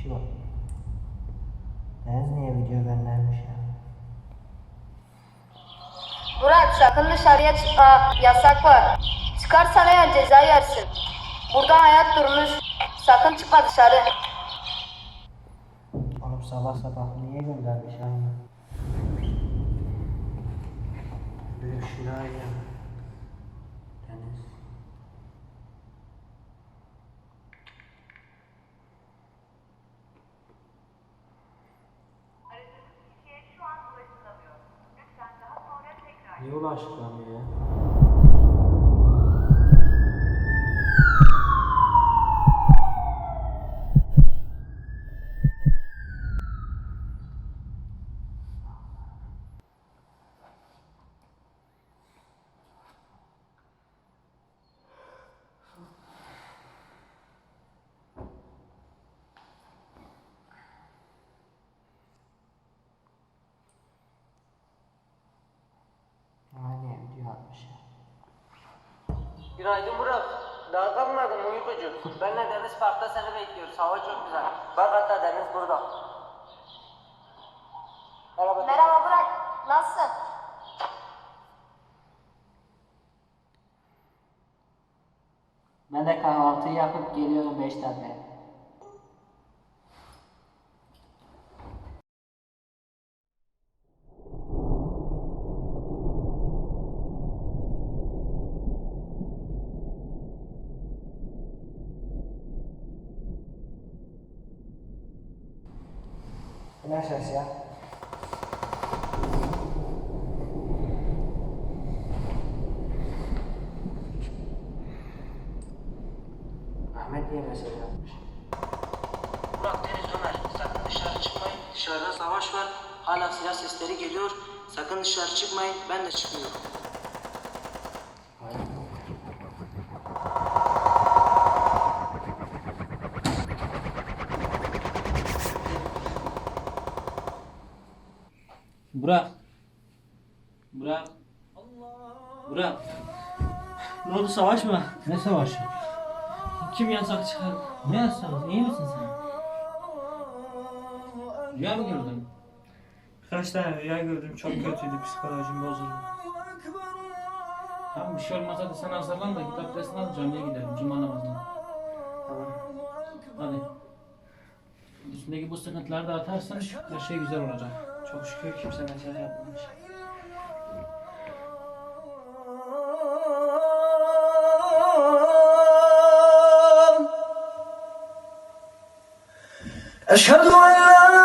kişi var. Şey Deniz niye video göndermiş ya? Murat sakın dışarıya çıkma. Yasak var. Çıkarsan eğer ceza yersin. Burada hayat durmuş. Sakın çıkma dışarı. Oğlum sabah sabah niye göndermiş aynı? Büyük şirayı. Niye ulaştıramıyor ya? Ya. Günaydın Burak. Daha kalkmadın uykucu? Benle Deniz Park'ta seni bekliyoruz. Hava çok güzel. Bak hatta Deniz burada. Merhaba. Merhaba Burak. Nasılsın? Ben de kahvaltıyı yapıp geliyorum 5 dakika. Ne ya? Ahmet niye mesaj atmış? Burak Deniz Ömer. Sakın dışarı çıkmayın. Dışarıda savaş var. Hala silah sesleri geliyor. Sakın dışarı çıkmayın. Ben de çıkmıyorum. Burak. Burak. Burak. Ne oldu savaş mı? Ne savaşı? Kim yasak çıkar? Ne yasağı? İyi misin sen? Rüya mı gördün? Birkaç tane rüya gördüm çok kötüydü psikolojim bozuldu. Tamam bir şey olmazsa da sen hazırlan da kitap dersini al camiye gidelim cuma namazına. Tamam. Hadi. Üstündeki bu sıkıntıları da atarsan her şey güzel olacak. Çok şükür kimse mesaj yapmamış. أشهد أن لا